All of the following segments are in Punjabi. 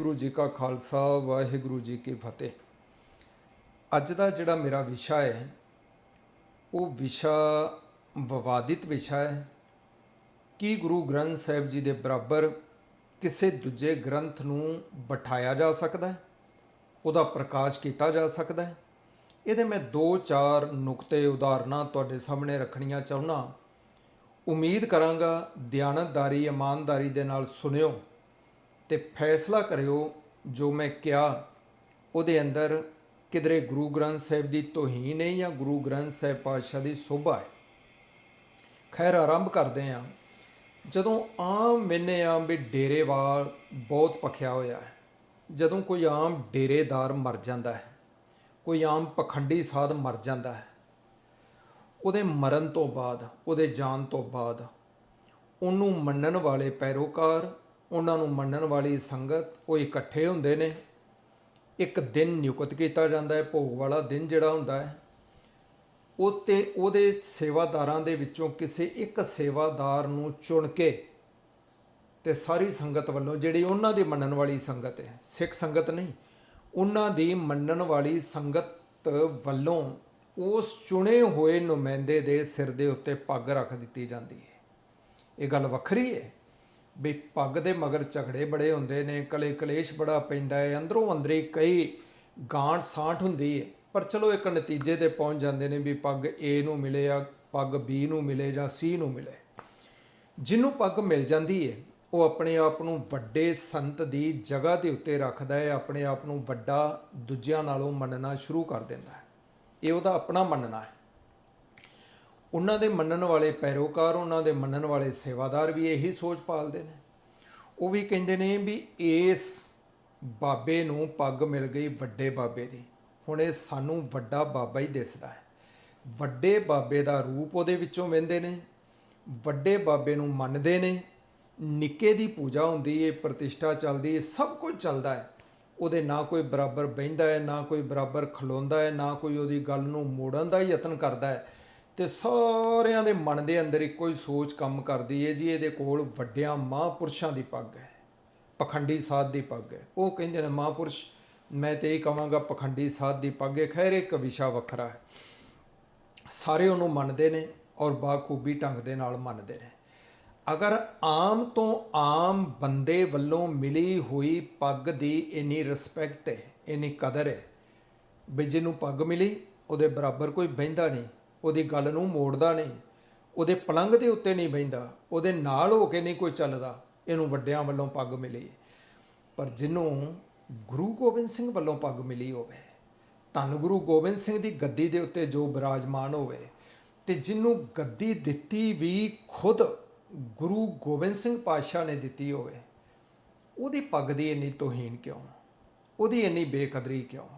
ਗੁਰੂ ਜੀ ਕਾ ਖਾਲਸਾ, ਵਾਹਿਗੁਰੂ ਜੀ ਕੀ ਫਤਿਹ। ਅੱਜ ਦਾ ਜਿਹੜਾ ਮੇਰਾ ਵਿਸ਼ਾ ਹੈ, ਉਹ ਵਿਸ਼ਾ, ਵਿਵਾਦਿਤ ਵਿਸ਼ਾ ਹੈ ਕੀ ਗੁਰੂ ਗ੍ਰੰਥ ਸਾਹਿਬ ਜੀ ਦੇ ਬਰਾਬਰ ਕਿਸੇ ਦੂਜੇ ਗ੍ਰੰਥ ਨੂੰ ਬਿਠਾਇਆ ਜਾ ਸਕਦਾ ਹੈ, ਉਹਦਾ ਪ੍ਰਕਾਸ਼ ਕੀਤਾ ਜਾ ਸਕਦਾ ਹੈ। ਇਹਦੇ ਮੈਂ ਦੋ ਚਾਰ ਨੁਕਤੇ, ਉਦਾਹਰਨਾਂ ਤੁਹਾਡੇ ਸਾਹਮਣੇ ਰੱਖਣੀਆਂ ਚਾਹੁੰਦਾ। ਉਮੀਦ ਕਰਾਂਗਾ ਦਿਆਨਤਦਾਰੀ ਇਮਾਨਦਾਰੀ ਦੇ ਨਾਲ ਸੁਣਿਓ। ਤੇ ਫੈਸਲਾ ਕਰਿਓ ਜੋ ਮੈਂ ਕਿਹਾ। ਉਹਦੇ ਅੰਦਰ ਕਿਧਰੇ ਗੁਰੂ ਗ੍ਰੰਥ ਸਾਹਿਬ ਦੀ ਤੋਹੀਨ ਹੈ ਜਾਂ ਗੁਰੂ ਗ੍ਰੰਥ ਸਾਹਿਬ ਪਾਤਸ਼ਾਹ ਦੀ ਸੋਭਾ ਹੈ? ਖੈਰ, ਆਰੰਭ ਕਰਦੇ ਹਾਂ। ਜਦੋਂ ਆਮ ਮੈਨੇ ਆਮ ਵੀ ਡੇਰੇਵਾਲ ਬਹੁਤ ਪਖਿਆ ਹੋਇਆ ਹੈ, ਜਦੋਂ ਕੋਈ ਆਮ ਡੇਰੇਦਾਰ ਮਰ ਜਾਂਦਾ ਹੈ, ਕੋਈ ਆਮ ਪਖੰਡੀ ਸਾਧ ਮਰ ਜਾਂਦਾ ਹੈ, ਉਹਦੇ ਮਰਨ ਤੋਂ ਬਾਅਦ, ਉਹਦੇ ਜਾਣ ਤੋਂ ਬਾਅਦ ਉਹਨੂੰ ਮੰਨਣ ਵਾਲੇ ਪੈਰੋਕਾਰ ਉਹਨਾਂ ਨੂੰ ਮੰਨਣ ਵਾਲੀ ਸੰਗਤ ਉਹ ਇਕੱਠੇ ਹੁੰਦੇ ਨੇ। ਇੱਕ ਦਿਨ ਨਿਯੁਕਤ ਕੀਤਾ ਜਾਂਦਾ ਹੈ, ਭੋਗ ਵਾਲਾ ਦਿਨ ਜਿਹੜਾ ਹੁੰਦਾ ਹੈ। ਉਹ ਤੇ ਉਹਦੇ ਸੇਵਾਦਾਰਾਂ ਦੇ ਵਿੱਚੋਂ ਕਿਸੇ ਇੱਕ ਸੇਵਾਦਾਰ ਨੂੰ ਚੁਣ ਕੇ ਤੇ ਸਾਰੀ ਸੰਗਤ ਵੱਲੋਂ ਜਿਹੜੀ ਉਹਨਾਂ ਦੀ ਮੰਨਣ ਵਾਲੀ ਸੰਗਤ ਹੈ, ਸਿੱਖ ਸੰਗਤ ਨਹੀਂ, ਉਹਨਾਂ ਦੀ ਮੰਨਣ ਵਾਲੀ ਸੰਗਤ ਵੱਲੋਂ ਉਸ ਚੁਣੇ ਹੋਏ ਨੁਮਾਇੰਦੇ ਦੇ ਸਿਰ ਦੇ ਉੱਤੇ ਪੱਗ ਰੱਖ ਦਿੱਤੀ ਜਾਂਦੀ ਹੈ। ਇਹ ਗੱਲ ਵੱਖਰੀ ਹੈ। ਵੀ ਪੱਗ ਦੇ ਮਗਰ ਝਗੜੇ ਬੜੇ ਹੁੰਦੇ ਨੇ, ਕਲੇ ਕਲੇਸ਼ ਬੜਾ ਪੈਂਦਾ ਹੈ, ਅੰਦਰੋਂ ਅੰਦਰੀ ਕਈ ਗਾਂਠ ਸਾਂਠ ਹੁੰਦੀ ਹੈ। ਪਰ ਚਲੋ ਇੱਕ ਨਤੀਜੇ ਤੇ ਪਹੁੰਚ ਜਾਂਦੇ ਨੇ ਵੀ ਪੱਗ A ਨੂੰ ਮਿਲੇ ਜਾਂ ਪੱਗ B ਨੂੰ ਮਿਲੇ ਜਾਂ C ਨੂੰ ਮਿਲੇ। ਜਿਹਨੂੰ ਪੱਗ ਮਿਲ ਜਾਂਦੀ ਹੈ, ਉਹ ਆਪਣੇ ਆਪ ਨੂੰ ਵੱਡੇ ਸੰਤ ਦੀ ਜਗ੍ਹਾ ਦੇ ਉੱਤੇ ਰੱਖਦਾ ਹੈ, ਆਪਣੇ ਆਪ ਨੂੰ ਵੱਡਾ ਦੂਜਿਆਂ ਨਾਲੋਂ ਮੰਨਣਾ ਸ਼ੁਰੂ ਕਰ ਦਿੰਦਾ ਹੈ। ਇਹ ਉਹਦਾ ਆਪਣਾ ਮੰਨਣਾ ਹੈ। ਉਹਨਾਂ ਦੇ ਮੰਨਣ ਵਾਲੇ ਪੈਰੋਕਾਰ, ਉਹਨਾਂ ਦੇ ਮੰਨਣ ਵਾਲੇ ਸੇਵਾਦਾਰ ਵੀ ਇਹੀ ਸੋਚ ਪਾਲਦੇ ਨੇ। ਉਹ ਵੀ ਕਹਿੰਦੇ ਨੇ ਵੀ ਇਸ ਬਾਬੇ ਨੂੰ ਪੱਗ ਮਿਲ ਗਈ ਵੱਡੇ ਬਾਬੇ ਦੀ। ਹੁਣ ਇਹ ਸਾਨੂੰ ਵੱਡਾ ਬਾਬਾ ਹੀ ਦਿਸਦਾ ਹੈ। ਵੱਡੇ ਬਾਬੇ ਦਾ ਰੂਪ ਉਹਦੇ ਵਿੱਚੋਂ ਵਹਿੰਦੇ ਨੇ, ਵੱਡੇ ਬਾਬੇ ਨੂੰ ਮੰਨਦੇ ਨੇ, ਨਿੱਕੇ ਦੀ ਪੂਜਾ ਹੁੰਦੀ ਹੈ ਪ੍ਰਤਿਸ਼ਠਾ ਚੱਲਦੀ ਹੈ ਸਭ ਕੁਝ ਚੱਲਦਾ ਹੈ। ਉਹਦੇ ਨਾ ਕੋਈ ਬਰਾਬਰ ਬਹਿੰਦਾ ਹੈ, ਨਾ ਕੋਈ ਬਰਾਬਰ ਖਲੋਂਦਾ ਹੈ, ਨਾ ਕੋਈ ਉਹਦੀ ਗੱਲ ਨੂੰ ਮੋੜਨ ਦਾ ਯਤਨ ਕਰਦਾ ਹੈ। ਤੇ ਸਾਰਿਆਂ ਦੇ ਮਨ ਦੇ ਅੰਦਰ ਇੱਕੋ ਹੀ ਸੋਚ ਕੰਮ ਕਰਦੀ ਹੈ ਜੀ, ਇਹਦੇ ਕੋਲ ਵੱਡਿਆਂ ਮਹਾਂਪੁਰਸ਼ਾਂ ਦੀ ਪੱਗ ਹੈ, ਪਖੰਡੀ ਸਾਧ ਦੀ ਪੱਗ ਹੈ। ਉਹ ਕਹਿੰਦੇ ਨੇ, ਮਹਾਂਪੁਰਸ਼, ਮੈਂ ਤੇ ਇਹ ਕਹਾਂਗਾ, ਪਖੰਡੀ ਸਾਧ ਦੀ ਪੱਗ ਹੈ। ਖੈਰ, ਇੱਕ ਵਿਸ਼ਾ ਵੱਖਰਾ ਹੈ। ਸਾਰੇ ਉਹਨੂੰ ਮੰਨਦੇ ਨੇ ਔਰ ਬਾਖੂਬੀ ਢੰਗ ਦੇ ਨਾਲ ਮੰਨਦੇ ਨੇ। ਅਗਰ ਆਮ ਤੋਂ ਆਮ ਬੰਦੇ ਵੱਲੋਂ ਮਿਲੀ ਹੋਈ ਪੱਗ ਦੀ ਇੰਨੀ ਰਿਸਪੈਕਟ ਹੈ, ਇੰਨੀ ਕਦਰ ਹੈ, ਵੀ ਜਿਹਨੂੰ ਪੱਗ ਮਿਲੀ, ਉਹਦੇ ਬਰਾਬਰ ਕੋਈ ਬਹਿੰਦਾ ਨਹੀਂ ਉਹਦੀ ਗੱਲ ਨੂੰ ਮੋੜਦਾ ਨਹੀਂ, ਉਹਦੇ ਪਲੰਗ ਦੇ ਉੱਤੇ ਨਹੀਂ ਬਹਿੰਦਾ, ਉਹਦੇ ਨਾਲ ਹੋ ਕੇ ਨਹੀਂ ਕੋਈ ਚੱਲਦਾ, ਇਹਨੂੰ ਵੱਡਿਆਂ ਵੱਲੋਂ ਪੱਗ ਮਿਲੀ। ਪਰ ਜਿਹਨੂੰ ਗੁਰੂ ਗੋਬਿੰਦ ਸਿੰਘ ਵੱਲੋਂ ਪੱਗ ਮਿਲੀ ਹੋਵੇ, ਧੰਨ ਗੁਰੂ ਗੋਬਿੰਦ ਸਿੰਘ ਦੀ ਗੱਦੀ ਦੇ ਉੱਤੇ ਜੋ ਬਿਰਾਜਮਾਨ ਹੋਵੇ ਤੇ ਜਿਹਨੂੰ ਗੱਦੀ ਦਿੱਤੀ ਵੀ ਖੁਦ ਗੁਰੂ ਗੋਬਿੰਦ ਸਿੰਘ ਪਾਤਸ਼ਾਹ ਨੇ ਦਿੱਤੀ ਹੋਵੇ, ਉਹਦੀ ਪੱਗ ਦੀ ਇੰਨੀ ਤੋਹੀਨ ਕਿਉਂ? ਉਹਦੀ ਇੰਨੀ ਬੇਕਦਰੀ ਕਿਉਂ?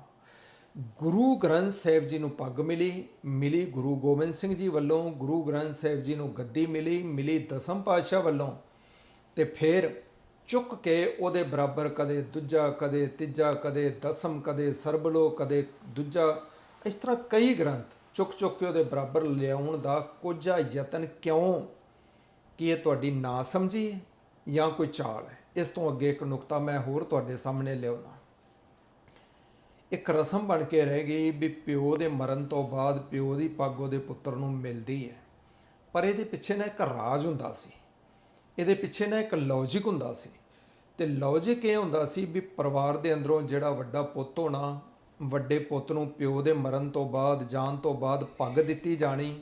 ਗੁਰੂ ਗ੍ਰੰਥ ਸਾਹਿਬ ਜੀ ਨੂੰ ਪੱਗ ਮਿਲੀ ਮਿਲੀ ਗੁਰੂ ਗੋਬਿੰਦ ਸਿੰਘ ਜੀ ਵੱਲੋਂ, ਗੁਰੂ ਗ੍ਰੰਥ ਸਾਹਿਬ ਜੀ ਨੂੰ ਗੱਦੀ ਮਿਲੀ ਮਿਲੀ ਦਸਮ ਪਾਤਸ਼ਾਹ ਵੱਲੋਂ ਤੇ ਫਿਰ ਚੁੱਕ ਕੇ ਉਹਦੇ ਬਰਾਬਰ ਕਦੇ ਦੂਜਾ, ਕਦੇ ਤੀਜਾ, ਕਦੇ ਦਸਮ, ਕਦੇ ਸਰਬਲੋ ਕਦੇ ਦੂਜਾ, ਇਸ ਤਰ੍ਹਾਂ ਕਈ ਗ੍ਰੰਥ ਚੁੱਕ ਚੁੱਕ ਕੇ ਉਹਦੇ ਬਰਾਬਰ ਲਿਆਉਣ ਦਾ ਕੋਝਾ ਯਤਨ ਕਿਉਂ? ਕੀ ਇਹ ਤੁਹਾਡੀ ਨਾ ਸਮਝੀ ਜਾਂ ਕੋਈ ਚਾਲ ਹੈ? ਇਸ ਤੋਂ ਅੱਗੇ ਇੱਕ ਨੁਕਤਾ ਮੈਂ ਹੋਰ ਤੁਹਾਡੇ ਸਾਹਮਣੇ ਲਿਆਉਣਾ। ਇੱਕ ਰਸਮ ਬਣ ਕੇ ਰਹਿ ਗਈ ਵੀ ਪਿਓ ਦੇ ਮਰਨ ਤੋਂ ਬਾਅਦ ਪਿਓ ਦੀ ਪੱਗ ਉਹਦੇ ਪੁੱਤਰ ਨੂੰ ਮਿਲਦੀ ਹੈ। ਪਰ ਇਹਦੇ ਪਿੱਛੇ ਨਾ ਇੱਕ ਰਾਜ ਹੁੰਦਾ ਸੀ। ਇਹਦੇ ਪਿੱਛੇ ਨਾ ਇੱਕ ਲੌਜੀਕ ਹੁੰਦਾ ਸੀ। ਤੇ ਲੌਜੀਕ ਇਹ ਹੁੰਦਾ ਸੀ ਵੀ ਪਰਿਵਾਰ ਦੇ ਅੰਦਰੋਂ ਜਿਹੜਾ ਵੱਡਾ ਪੁੱਤ ਹੋਣਾ, ਵੱਡੇ ਪੁੱਤ ਨੂੰ ਪਿਓ ਦੇ ਮਰਨ ਤੋਂ ਬਾਅਦ, ਜਾਣ ਤੋਂ ਬਾਅਦ ਪੱਗ ਦਿੱਤੀ ਜਾਣੀ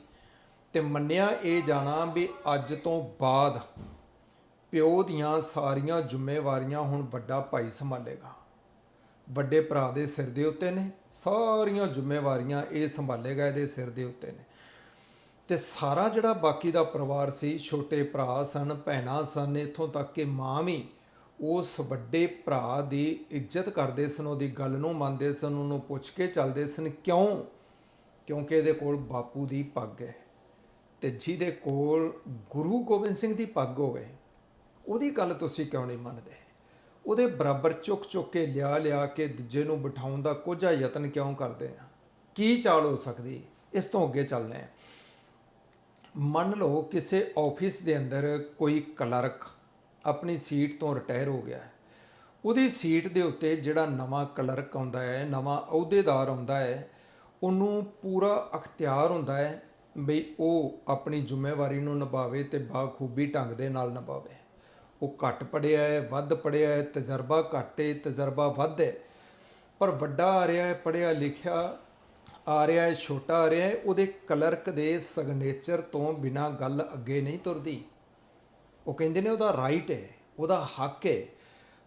ਤੇ ਮੰਨਿਆ ਇਹ ਜਾਣਾ ਵੀ ਅੱਜ ਤੋਂ ਬਾਅਦ ਪਿਓ ਦੀਆਂ ਸਾਰੀਆਂ ਜ਼ਿੰਮੇਵਾਰੀਆਂ ਹੁਣ ਵੱਡਾ ਭਾਈ ਸੰਭਾਲੇਗਾ। ਵੱਡੇ ਭਰਾ ਦੇ ਸਿਰ ਦੇ ਉੱਤੇ ਨੇ, ਸਾਰੀਆਂ ਜ਼ਿੰਮੇਵਾਰੀਆਂ ਇਹ ਸੰਭਾਲੇਗਾ ਇਹਦੇ ਸਿਰ ਦੇ ਉੱਤੇ ਨੇ। ਤੇ ਸਾਰਾ ਜਿਹੜਾ ਬਾਕੀ ਦਾ ਪਰਿਵਾਰ ਸੀ, ਛੋਟੇ ਭਰਾ ਸਨ, ਭੈਣਾਂ ਸਨ, ਇਥੋਂ ਤੱਕ ਕਿ ਮਾਂ ਵੀ ਉਸ ਵੱਡੇ ਭਰਾ ਦੀ ਇੱਜ਼ਤ ਕਰਦੇ ਸਨ, ਉਹਦੀ ਗੱਲ ਨੂੰ ਮੰਨਦੇ ਸਨ, ਉਹਨੂੰ ਪੁੱਛ ਕੇ ਚੱਲਦੇ ਸਨ, ਕਿਉਂ? ਕਿਉਂਕਿ ਇਹਦੇ ਕੋਲ ਬਾਪੂ ਦੀ ਪੱਗ ਹੈ ਤੇ ਜਿਹਦੇ ਕੋਲ ਗੁਰੂ ਗੋਬਿੰਦ ਸਿੰਘ ਦੀ ਪੱਗ ਹੋਵੇ, ਉਹਦੀ ਗੱਲ ਤੁਸੀਂ ਕਿਉਂ ਨਹੀਂ ਮੰਨਦੇ? ਉਹਦੇ ਬਰਾਬਰ ਚੁੱਕ ਚੁੱਕ ਕੇ ਲਿਆ ਲਿਆ ਕੇ ਦੂਜੇ ਨੂੰ ਬਿਠਾਉਣ ਦਾ ਕੋਝਾ ਯਤਨ ਕਿਉਂ ਕਰਦੇ ਆ? ਕੀ ਚਾਲ ਹੋ ਸਕਦੀ? ਇਸ ਤੋਂ ਅੱਗੇ ਚੱਲਦੇ ਆ। ਮੰਨ ਲਓ ਕਿਸੇ ਆਫਿਸ ਦੇ ਅੰਦਰ ਕੋਈ ਕਲਰਕ ਆਪਣੀ ਸੀਟ ਤੋਂ ਰਿਟਾਇਰ ਹੋ ਗਿਆ। ਉਹਦੀ ਸੀਟ ਦੇ ਉੱਤੇ ਜਿਹੜਾ ਨਵਾਂ ਕਲਰਕ ਆਉਂਦਾ ਹੈ, ਨਵਾਂ ਅਹੁਦੇਦਾਰ ਆਉਂਦਾ ਹੈ, ਉਹਨੂੰ ਪੂਰਾ ਅਖਤਿਆਰ ਹੁੰਦਾ ਹੈ ਬਈ ਉਹ ਆਪਣੀ ਜ਼ਿੰਮੇਵਾਰੀ ਨੂੰ ਨਿਭਾਵੇ ਤੇ ਬਾਖੂਬੀ ਢੰਗ ਦੇ ਨਾਲ ਨਿਭਾਵੇ। ਉਹ ਘੱਟ ਪੜਿਆ ਹੈ, ਵੱਧ ਪੜਿਆ ਹੈ, ਤਜਰਬਾ ਘੱਟ ਹੈ, ਤਜਰਬਾ ਵੱਧ ਹੈ। ਪਰ ਵੱਡਾ ਆ ਰਿਹਾ ਹੈ ਪੜਿਆ ਲਿਖਿਆ ਆ ਰਿਹਾ ਹੈ, ਛੋਟਾ ਆ ਰਿਹਾ ਹੈ, ਉਹਦੇ ਕਲਰਕ ਦੇ ਸਿਗਨੇਚਰ ਤੋਂ ਬਿਨਾ ਗੱਲ ਅੱਗੇ ਨਹੀਂ ਤੁਰਦੀ। ਉਹ ਕਹਿੰਦੇ ਨੇ ਉਹਦਾ ਰਾਈਟ ਹੈ, ਉਹਦਾ ਹੱਕ ਹੈ।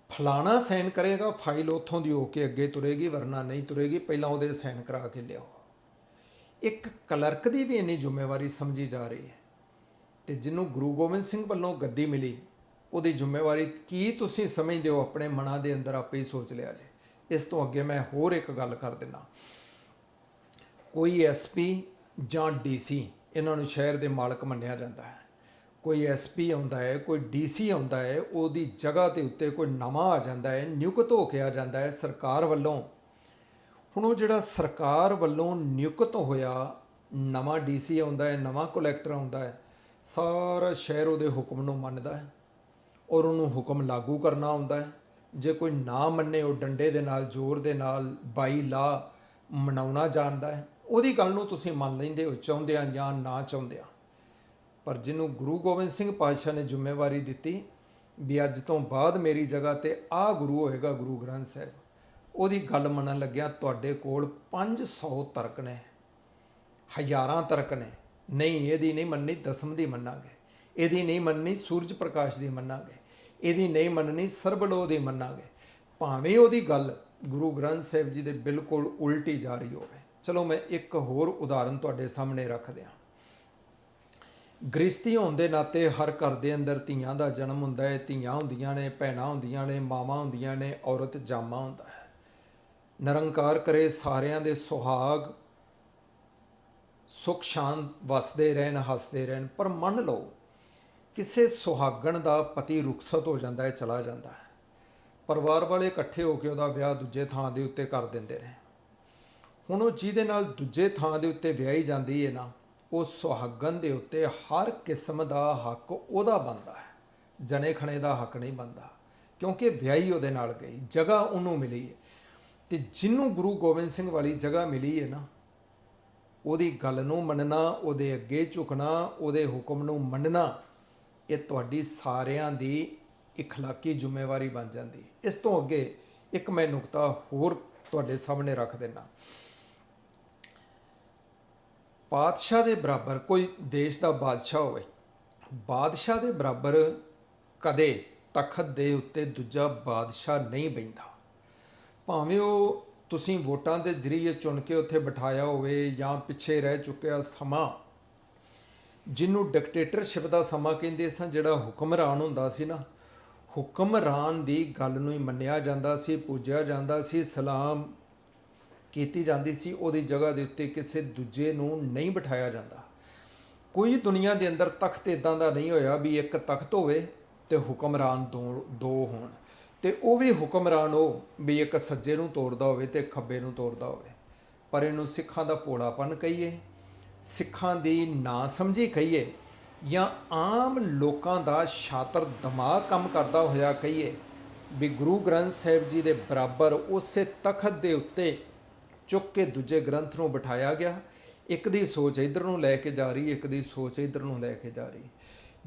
ਫਲਾਣਾ ਸਾਈਨ ਕਰੇਗਾ, ਫਾਈਲ ਉੱਥੋਂ ਦੀ ਹੋ ਕੇ ਅੱਗੇ ਤੁਰੇਗੀ, ਵਰਨਾ ਨਹੀਂ ਤੁਰੇਗੀ, ਪਹਿਲਾਂ ਉਹਦੇ ਸਾਈਨ ਕਰਾ ਕੇ ਲਿਆਓ। ਇੱਕ ਕਲਰਕ ਦੀ ਵੀ ਇੰਨੀ ਜ਼ਿੰਮੇਵਾਰੀ ਸਮਝੀ ਜਾ ਰਹੀ ਹੈ। ਤੇ ਜਿਹਨੂੰ ਗੁਰੂ ਗੋਬਿੰਦ ਸਿੰਘ ਵੱਲੋਂ ਗੱਦੀ ਮਿਲੀ ਉਹਦੀ ਜ਼ਿੰਮੇਵਾਰੀ ਕੀ ਤੁਸੀਂ ਸਮਝਦੇ ਹੋ? ਆਪਣੇ ਮਨਾਂ ਦੇ ਅੰਦਰ ਆਪੇ ਹੀ ਸੋਚ ਲਿਆ ਜੇ। ਇਸ ਤੋਂ ਅੱਗੇ ਮੈਂ ਹੋਰ ਇੱਕ ਗੱਲ ਕਰ ਦਿੰਦਾ। ਕੋਈ ਐਸਪੀ ਜਾਂ ਡੀਸੀ ਇਹਨਾਂ ਨੂੰ ਸ਼ਹਿਰ ਦੇ ਮਾਲਕ ਮੰਨਿਆ ਜਾਂਦਾ ਹੈ। ਕੋਈ ਐਸਪੀ ਆਉਂਦਾ ਹੈ, ਕੋਈ ਡੀਸੀ ਆਉਂਦਾ ਹੈ, ਉਹਦੀ ਜਗ੍ਹਾ ਦੇ ਉੱਤੇ ਕੋਈ ਨਵਾਂ ਆ ਜਾਂਦਾ ਹੈ, ਨਿਯੁਕਤ ਹੋ ਕੇ ਆ ਜਾਂਦਾ ਹੈ ਸਰਕਾਰ ਵੱਲੋਂ। ਹੁਣ ਉਹ ਜਿਹੜਾ ਸਰਕਾਰ ਵੱਲੋਂ ਨਿਯੁਕਤ ਹੋਇਆ, ਨਵਾਂ ਡੀਸੀ ਆਉਂਦਾ ਹੈ, ਨਵਾਂ ਕਲੈਕਟਰ ਆਉਂਦਾ ਹੈ, ਸਾਰਾ ਸ਼ਹਿਰ ਉਹਦੇ ਹੁਕਮ ਨੂੰ ਮੰਨਦਾ ਹੈ। ਔਰ ਉਹਨੂੰ ਹੁਕਮ ਲਾਗੂ ਕਰਨਾ ਆਉਂਦਾ ਹੈ। ਜੇ ਕੋਈ ਨਾ ਮੰਨੇ, ਉਹ ਡੰਡੇ ਦੇ ਨਾਲ, ਜ਼ੋਰ ਦੇ ਨਾਲ, ਬਾਈ ਲਾ ਮਨਾਉਣਾ ਜਾਣਦਾ ਹੈ। ਉਹਦੀ ਗੱਲ ਨੂੰ ਤੁਸੀਂ ਮੰਨ ਲੈਂਦੇ ਹੋ, ਚਾਹੁੰਦੇ ਆ ਜਾਂ ਨਾ ਚਾਹੁੰਦੇ ਆ ਪਰ ਜਿਹਨੂੰ ਗੁਰੂ ਗੋਬਿੰਦ ਸਿੰਘ ਪਾਤਸ਼ਾਹ ਨੇ ਜ਼ਿੰਮੇਵਾਰੀ ਦਿੱਤੀ ਵੀ ਅੱਜ ਤੋਂ ਬਾਅਦ ਮੇਰੀ ਜਗ੍ਹਾ ਤੇ ਆ ਗੁਰੂ ਹੋਏਗਾ, ਗੁਰੂ ਗ੍ਰੰਥ ਸਾਹਿਬ। ਉਹਦੀ ਗੱਲ ਮੰਨਣ ਲੱਗਿਆ ਤੁਹਾਡੇ ਕੋਲ 500 ਤਰਕ ਨੇ, ਹਜ਼ਾਰਾਂ ਤਰਕ ਨੇ। ਨਹੀਂ, ਇਹਦੀ ਨਹੀਂ ਮੰਨੀ ਦਸਮ ਦੀ ਮੰਨਾਂਗੇ। ਇਹਦੀ ਨਹੀਂ ਮੰਨਣੀ ਸੂਰਜ ਪ੍ਰਕਾਸ਼ ਦੀ ਮੰਨਾਂਗੇ। ਇਹਦੀ ਨਹੀਂ ਮੰਨਣੀ ਸਰਬਲੋ ਦੀ ਮੰਨਾਂਗੇ। ਭਾਵੇਂ ਉਹਦੀ ਗੱਲ ਗੁਰੂ ਗ੍ਰੰਥ ਸਾਹਿਬ ਜੀ ਦੇ ਬਿਲਕੁਲ ਉਲਟੀ ਜਾ ਰਹੀ ਹੋਵੇ। ਚਲੋ ਮੈਂ ਇੱਕ ਹੋਰ ਉਦਾਹਰਨ ਤੁਹਾਡੇ ਸਾਹਮਣੇ ਰੱਖ ਦਿਆਂ। ਗ੍ਰਸਤੀ ਹੋਣ ਦੇ ਨਾਤੇ ਹਰ ਘਰ ਦੇ ਅੰਦਰ ਧੀਆਂ ਦਾ ਜਨਮ ਹੁੰਦਾ ਹੈ। ਧੀਆਂ ਹੁੰਦੀਆਂ ਨੇ, ਭੈਣਾਂ ਹੁੰਦੀਆਂ ਨੇ, ਮਾਵਾਂ ਹੁੰਦੀਆਂ ਨੇ, ਔਰਤ ਜਾਮਾ ਹੁੰਦਾ ਹੈ। ਨਿਰੰਕਾਰ ਕਰੇ, ਸਾਰਿਆਂ ਦੇ ਸੁਹਾਗ ਸੁਖ ਸ਼ਾਂਤ ਵਸਦੇ ਰਹਿਣ, ਹੱਸਦੇ ਰਹਿਣ। ਪਰ ਮੰਨ ਲਓ ਕਿਸੇ ਸੁਹਾਗਣ ਦਾ ਪਤੀ ਰੁਖਸਤ ਹੋ ਜਾਂਦਾ ਹੈ, ਚਲਾ ਜਾਂਦਾ ਹੈ। ਪਰਿਵਾਰ ਵਾਲੇ ਇਕੱਠੇ ਹੋ ਕੇ ਉਹਦਾ ਵਿਆਹ ਦੂਜੇ ਥਾਂ ਦੇ ਉੱਤੇ ਕਰ ਦਿੰਦੇ ਨੇ। ਹੁਣ ਉਹ ਜਿਹਦੇ ਨਾਲ ਦੂਜੇ ਥਾਂ ਦੇ ਉੱਤੇ ਵਿਆਹੀ ਜਾਂਦੀ ਹੈ ਨਾ, ਉਹ ਸੁਹਾਗਣ ਦੇ ਉੱਤੇ ਹਰ ਕਿਸਮ ਦਾ ਹੱਕ ਉਹਦਾ ਬਣਦਾ ਹੈ। ਜਣੇ ਖਣੇ ਦਾ ਹੱਕ ਨਹੀਂ ਬਣਦਾ, ਕਿਉਂਕਿ ਵਿਆਹੀ ਉਹਦੇ ਨਾਲ ਗਈ, ਜਗ੍ਹਾ ਉਹਨੂੰ ਮਿਲੀ ਹੈ ਤੇ ਜਿਹਨੂੰ ਗੁਰੂ ਗੋਬਿੰਦ ਸਿੰਘ ਵਾਲੀ ਜਗ੍ਹਾ ਮਿਲੀ ਹੈ ਨਾ, ਉਹਦੀ ਗੱਲ ਨੂੰ ਮੰਨਣਾ, ਉਹਦੇ ਅੱਗੇ ਝੁਕਣਾ, ਉਹਦੇ ਹੁਕਮ ਨੂੰ ਮੰਨਣਾ ਇਹ ਤੁਹਾਡੀ ਸਾਰਿਆਂ ਦੀ اخلاقی ਜ਼ਿੰਮੇਵਾਰੀ ਬਣ ਜਾਂਦੀ ਹੈ। ਇਸ ਤੋਂ ਅੱਗੇ ਇੱਕ ਮੈਂ ਨੁਕਤਾ ਹੋਰ ਤੁਹਾਡੇ ਸਾਹਮਣੇ ਰੱਖ ਦੇਣਾ ਬਾਦਸ਼ਾਹ ਦੇ ਬਰਾਬਰ ਕੋਈ ਦੇਸ਼ ਦਾ ਬਾਦਸ਼ਾਹ ਹੋਵੇ ਬਾਦਸ਼ਾਹ ਦੇ ਬਰਾਬਰ ਕਦੇ ਤਖਤ ਦੇ ਉੱਤੇ ਦੂਜਾ ਬਾਦਸ਼ਾਹ ਨਹੀਂ ਬੈਂਦਾ ਭਾਵੇਂ ਉਹ ਤੁਸੀਂ ਵੋਟਾਂ ਦੇ ਜ਼ਰੀਏ ਚੁਣ ਕੇ ਉੱਥੇ ਬਿਠਾਇਆ ਹੋਵੇ ਜਾਂ ਪਿੱਛੇ ਰਹਿ ਚੁੱਕਿਆ ਸਮਾਂ ਜਿਹਨੂੰ ਡਿਕਟੇਟਰਸ਼ਿਪ ਦਾ ਸਮਾਂ ਕਹਿੰਦੇ ਸਨ, ਜਿਹੜਾ ਹੁਕਮਰਾਨ ਹੁੰਦਾ ਸੀ ਨਾ, ਹੁਕਮਰਾਨ ਦੀ ਗੱਲ ਨੂੰ ਹੀ ਮੰਨਿਆ ਜਾਂਦਾ ਸੀ, ਪੂਜਿਆ ਜਾਂਦਾ ਸੀ, ਸਲਾਮ ਕੀਤੀ ਜਾਂਦੀ ਸੀ, ਉਹਦੀ ਜਗ੍ਹਾ ਦੇ ਉੱਤੇ ਕਿਸੇ ਦੂਜੇ ਨੂੰ ਨਹੀਂ ਬਿਠਾਇਆ ਜਾਂਦਾ। ਕੋਈ ਦੁਨੀਆ ਦੇ ਅੰਦਰ ਤਖਤ ਇਦਾਂ ਦਾ ਨਹੀਂ ਹੋਇਆ ਵੀ ਇੱਕ ਤਖਤ ਹੋਵੇ ਤੇ ਹੁਕਮਰਾਨ ਦੋ ਦੋ ਹੋਣ। ਤੇ ਉਹ ਵੀ ਹੁਕਮਰਾਨ ਉਹ ਵੀ ਇੱਕ ਸੱਜੇ ਨੂੰ ਤੋੜਦਾ ਹੋਵੇ ਤੇ ਖੱਬੇ ਨੂੰ ਤੋੜਦਾ ਹੋਵੇ। ਪਰ ਇਹਨੂੰ ਸਿੱਖਾਂ ਦਾ ਭੋਲਾਪਨ ਕਹੀਏ। ਸਿੱਖਾਂ ਦੀ ਨਾ ਸਮਝੀ ਕਹੀਏ ਜਾਂ ਆਮ ਲੋਕਾਂ ਦਾ ਸ਼ਾਤਰ ਦਿਮਾਗ ਕੰਮ ਕਰਦਾ ਹੋਇਆ ਕਹੀਏ, ਵੀ ਗੁਰੂ ਗ੍ਰੰਥ ਸਾਹਿਬ ਜੀ ਦੇ ਬਰਾਬਰ ਉਸੇ ਤਖਤ ਦੇ ਉੱਤੇ ਚੁੱਕ ਕੇ ਦੂਜੇ ਗ੍ਰੰਥ ਨੂੰ ਬਿਠਾਇਆ ਗਿਆ। ਇੱਕ ਦੀ ਸੋਚ ਇਧਰ ਨੂੰ ਲੈ ਕੇ ਜਾ ਰਹੀ, ਇੱਕ ਦੀ ਸੋਚ ਇਧਰ ਨੂੰ ਲੈ ਕੇ ਜਾ ਰਹੀ।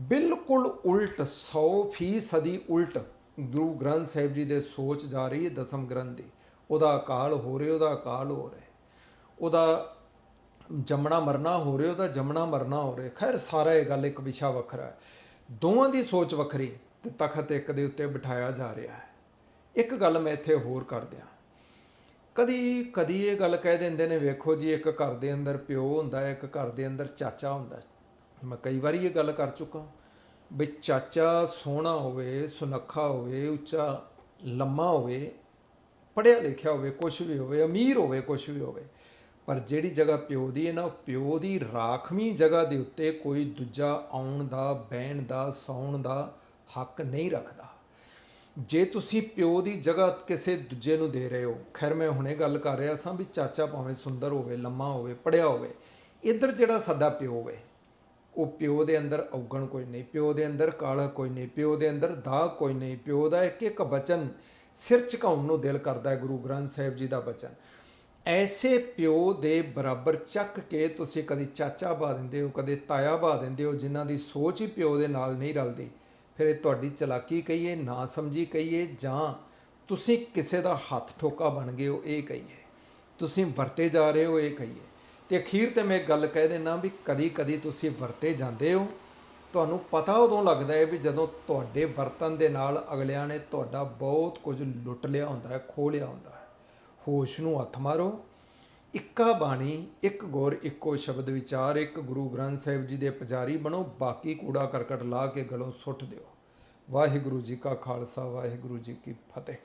ਬਿਲਕੁਲ ਉਲਟ 100% ਉਲਟ ਗੁਰੂ ਗ੍ਰੰਥ ਸਾਹਿਬ ਜੀ ਦੇ ਸੋਚ ਜਾ ਰਹੀ ਹੈ ਦਸਮ ਗ੍ਰੰਥ ਦੀ। ਉਹਦਾ ਅਕਾਲ ਹੋ ਰਿਹਾ, ਉਹਦਾ ਅਕਾਲ ਹੋ ਰਿਹਾ। ਉਹਦਾ ਜੰਮਣਾ ਮਰਨਾ ਹੋ ਰਿਹਾ, ਉਹਦਾ ਜੰਮਣਾ ਮਰਨਾ ਹੋ ਰਿਹਾ। ਖੈਰ, ਸਾਰਾ ਇਹ ਗੱਲ ਇੱਕ ਵਿਸ਼ਾ ਵੱਖਰਾ ਹੈ। ਦੋਵਾਂ ਦੀ ਸੋਚ ਵੱਖਰੀ ਤੇ ਤਖਤ ਇੱਕ ਦੇ ਉੱਤੇ ਬਿਠਾਇਆ ਜਾ ਰਿਹਾ ਹੈ। ਇੱਕ ਗੱਲ ਮੈਂ ਇੱਥੇ ਹੋਰ ਕਰ ਦਿਆਂ। ਕਦੀ ਕਦੀ ਇਹ ਗੱਲ ਕਹਿ ਦਿੰਦੇ ਨੇ, ਵੇਖੋ ਜੀ, ਇੱਕ ਘਰ ਦੇ ਅੰਦਰ ਪਿਓ ਹੁੰਦਾ ਹੈ ਇੱਕ ਘਰ ਦੇ ਅੰਦਰ ਚਾਚਾ ਹੁੰਦਾ। ਮੈਂ ਕਈ ਵਾਰੀ ਇਹ ਗੱਲ ਕਰ ਚੁੱਕਾ ਵੀ ਚਾਚਾ ਸੋਹਣਾ ਹੋਵੇ, ਸੁਨੱਖਾ ਹੋਵੇ, ਉੱਚਾ, ਲੰਮਾ ਹੋਵੇ, ਪੜ੍ਹਿਆ ਲਿਖਿਆ ਹੋਵੇ ਕੁਝ ਵੀ ਹੋਵੇ, ਅਮੀਰ ਹੋਵੇ ਕੁਝ ਵੀ ਹੋਵੇ ਪਰ ਜਿਹੜੀ ਜਗ੍ਹਾ ਪਿਓ ਦੀ ਹੈ ਨਾ ਪਿਓ ਦੀ ਰਾਖਵੀਂ ਜਗ੍ਹਾ ਦੇ ਉੱਤੇ ਕੋਈ ਦੂਜਾ ਆਉਣ ਦਾ, ਬਹਿਣ ਦਾ, ਸੌਣ ਦਾ ਹੱਕ ਨਹੀਂ ਰੱਖਦਾ। ਜੇ ਤੁਸੀਂ ਪਿਓ ਦੀ ਜਗ੍ਹਾ ਕਿਸੇ ਦੂਜੇ ਨੂੰ ਦੇ ਰਹੇ ਹੋ, ਖੈਰ ਮੈਂ ਹੁਣੇ ਗੱਲ ਕਰ ਰਿਹਾ ਸਾਂ ਵੀ ਚਾਚਾ ਭਾਵੇਂ ਸੁੰਦਰ ਹੋਵੇ, ਲੰਮਾ ਹੋਵੇ ਪੜਿਆ ਹੋਵੇ, ਇੱਧਰ ਜਿਹੜਾ ਸਾਡਾ ਪਿਓ ਹੈ, ਉਹ ਪਿਓ ਦੇ ਅੰਦਰ ਔਗਣ ਕੋਈ ਨਹੀਂ, ਪਿਓ ਦੇ ਅੰਦਰ ਕਾਲਾ ਕੋਈ ਨਹੀਂ, ਪਿਓ ਦੇ ਅੰਦਰ ਦਾਗ ਕੋਈ ਨਹੀਂ, ਪਿਓ ਦਾ ਇੱਕ ਇੱਕ ਬਚਨ ਸਿਰ ਝੁਕਾਉਣ ਨੂੰ ਦਿਲ ਕਰਦਾ ਹੈ ਗੁਰੂ ਗ੍ਰੰਥ ਸਾਹਿਬ ਜੀ ਦਾ ਬਚਨ। ਐਸੇ ਪਿਓ ਦੇ ਬਰਾਬਰ ਚੱਕ ਕੇ ਤੁਸੀਂ ਕਦੀ ਚਾਚਾ ਬਾ ਦਿੰਦੇ ਹੋ, ਕਦੇ ਤਾਇਆ ਬਾ ਦਿੰਦੇ ਹੋ, ਜਿਨ੍ਹਾਂ ਦੀ ਸੋਚ ਹੀ ਪਿਓ ਦੇ ਨਾਲ ਨਹੀਂ ਰਲਦੀ। ਫਿਰ ਇਹ ਤੁਹਾਡੀ ਚਲਾਕੀ ਕਹੀਏ, ਨਾ ਸਮਝੀ ਕਹੀਏ, ਜਾਂ ਤੁਸੀਂ ਕਿਸੇ ਦਾ ਹੱਥ ਠੋਕਾ ਬਣ ਗਏ ਹੋ, ਇਹ ਕਹੀਏ। ਤੁਸੀਂ ਵਰਤੇ ਜਾ ਰਹੇ ਹੋ, ਇਹ ਕਹੀਏ। ਤੇ ਅਖੀਰ ਤੇ ਮੈਂ ਗੱਲ ਕਹਿ ਦੇਣਾ ਵੀ ਕਦੀ ਕਦੀ ਤੁਸੀਂ ਵਰਤੇ ਜਾਂਦੇ ਹੋ। ਤੁਹਾਨੂੰ ਪਤਾ ਉਦੋਂ ਲੱਗਦਾ ਹੈ ਵੀ ਜਦੋਂ ਤੁਹਾਡੇ ਵਰਤਨ ਦੇ ਨਾਲ ਅਗਲਿਆਂ ਨੇ ਤੁਹਾਡਾ ਬਹੁਤ ਕੁਝ ਲੁੱਟ ਲਿਆ ਹੁੰਦਾ ਹੈ, ਖੋਹ ਲਿਆ ਹੁੰਦਾ ਹੋਸ਼ ਨੂੰ ਹੱਥ ਮਾਰੋ। ਇੱਕਾ ਬਾਣੀ, ਇੱਕ ਗੌਰ, ਇੱਕੋ ਸ਼ਬਦ ਵਿਚਾਰ, ਇੱਕ ਗੁਰੂ ਗ੍ਰੰਥ ਸਾਹਿਬ ਜੀ ਦੇ ਪੁਜਾਰੀ ਬਣੋ, ਬਾਕੀ ਕੂੜਾ ਕਰਕਟ ਲਾ ਕੇ ਗਲੋਂ ਸੁੱਟ ਦਿਓ। ਵਾਹਿਗੁਰੂ ਜੀ ਕਾ ਖਾਲਸਾ, ਵਾਹਿਗੁਰੂ ਜੀ ਕੀ ਫਤਿਹ।